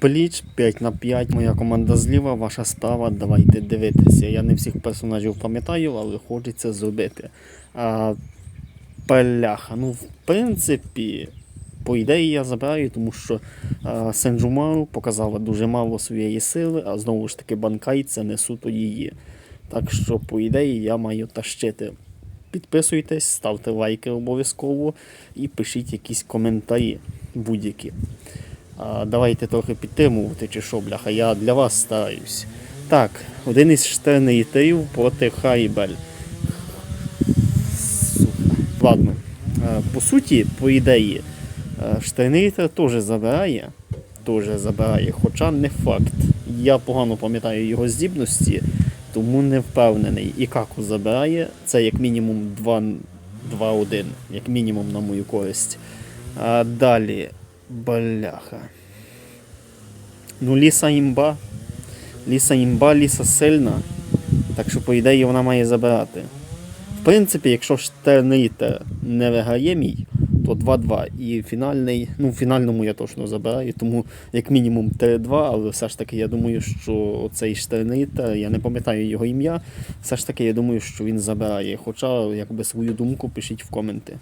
Пліч 5 на 5, моя команда зліва, ваша справа, давайте дивитися. Я не всіх персонажів пам'ятаю, але хочеться зробити. А, Пеляха. Ну, в принципі, по ідеї я забираю, тому що а, Сенджумару показала дуже мало своєї сили, а знову ж таки Банкай це не суто її. Так що, по ідеї, я маю тащити. Підписуйтесь, ставте лайки обов'язково і пишіть якісь коментарі будь-які. А, давайте трохи підтримувати, чи що, бляха, я для вас стараюсь. Так, один із штурмів проти Хайбель. Ладно. Е, По суті, по ідеї, Штайнейтер теж забирає. Теж забирає, хоча не факт. Я погано пам'ятаю його здібності, тому не впевнений. І Каку забирає. Це як мінімум 2 2-1, як мінімум на мою користь. А далі. Бляха. Ну, ліса імба. Ліса імба, ліса сильна. Так що, по ідеї, вона має забирати. В принципі, якщо Штернейтер не виграє мій, то 2-2. І фінальний, ну, в фінальному я точно забираю, тому як мінімум 3-2, але все ж таки я думаю, що цей Штернейтер, я не пам'ятаю його ім'я, все ж таки я думаю, що він забирає. Хоча, якби свою думку пишіть в коменти.